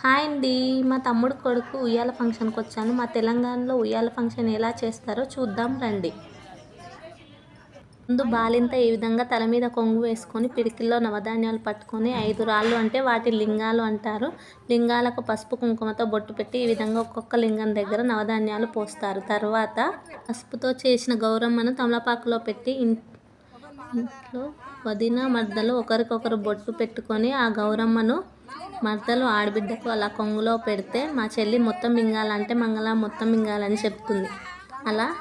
Hi అండి. మా తమ్ముడు కొడుకు ఉయ్యాల ఫంక్షన్కి వచ్చాను. మా తెలంగాణలో ఉయ్యాల ఫంక్షన్ ఎలా చేస్తారో చూద్దాం రండి. ముందు బాలింత ఈ విధంగా తల మీద కొంగు వేసుకొని పిడికిల్లో నవధాన్యాలు పట్టుకొని ఐదు రాళ్ళు అంటే వాటి లింగాలు అంటారు. లింగాలకు పసుపు కుంకుమతో బొట్టు పెట్టి ఈ విధంగా ఒక్కొక్క లింగం దగ్గర నవధాన్యాలు పోస్తారు. తర్వాత పసుపుతో చేసిన గౌరమ్మను తమలపాకులో పెట్టి ఇంట్లో వదిన మర్దలు ఒకరికొకరు బొట్టు పెట్టుకొని ఆ గౌరమ్మను మర్దలు ఆడబిడ్డకు అలా కొంగులో పెడితే మా చెల్లి మొత్తం మింగాలంటే మంగళ మొత్తం మింగాలని చెప్తుంది. అలా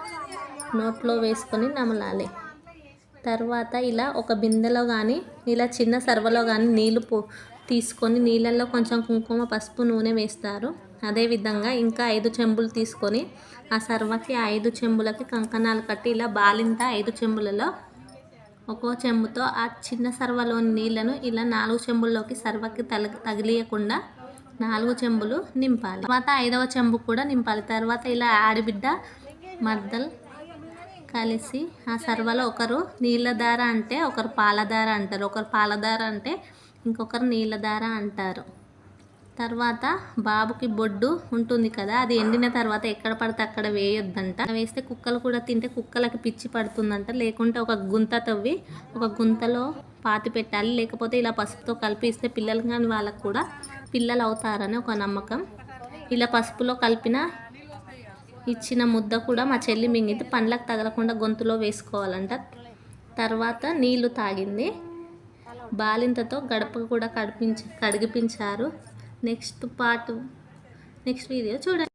నోట్లో వేసుకొని నమలాలి. తర్వాత ఇలా ఒక బిందెలో కానీ ఇలా చిన్న సర్వలో కానీ నీళ్ళు పో తీసుకొని నీళ్ళల్లో కొంచెం కుంకుమ పసుపు నూనె వేస్తారు. అదేవిధంగా ఇంకా ఐదు చెంబులు తీసుకొని ఆ సర్వకి ఐదు చెంబులకి కంకణాలు కట్టి ఇలా బాలింత ఐదు చెంబులలో ఒక్కో చెంబుతో ఆ చిన్న సర్వలోని నీళ్ళను ఇలా నాలుగు చెంబుల్లోకి సర్వకి తల తగిలియకుండా నాలుగు చెంబులు నింపాలి. తర్వాత ఐదవ చెంబు కూడా నింపాలి. తర్వాత ఇలా ఆడిబిడ్డ మద్దలు కలిసి ఆ సర్వలో ఒకరు నీళ్ళధార అంటే ఒకరు పాలధార అంటారు. ఒకరు పాలధార అంటే ఇంకొకరు నీళ్ళధార అంటారు. తర్వాత బాబుకి బొడ్డు ఉంటుంది కదా అది ఎండిన తర్వాత ఎక్కడ పడితే అక్కడ వేయొద్దంట. వేస్తే కుక్కలు కూడా తింటే కుక్కలకి పిచ్చి పడుతుందంట. లేకుంటే ఒక గుంత తవ్వి ఒక గుంతలో పాతి పెట్టాలి. లేకపోతే ఇలా పసుపుతో కలిపి ఇస్తే పిల్లలు కానీ వాళ్ళకు కూడా పిల్లలు అవుతారని ఒక నమ్మకం. ఇలా పసుపులో కలిపిన ఇచ్చిన ముద్ద కూడా మా చెల్లి మింగితే పండ్లకు తగలకుండా గొంతులో వేసుకోవాలంట. తర్వాత నీళ్ళు తాగింది. బాలింతతో గడప కూడా కడిపించ కడిగిపించారు. నెక్స్ట్ పార్ట్ నెక్స్ట్ వీడియో చూడండి.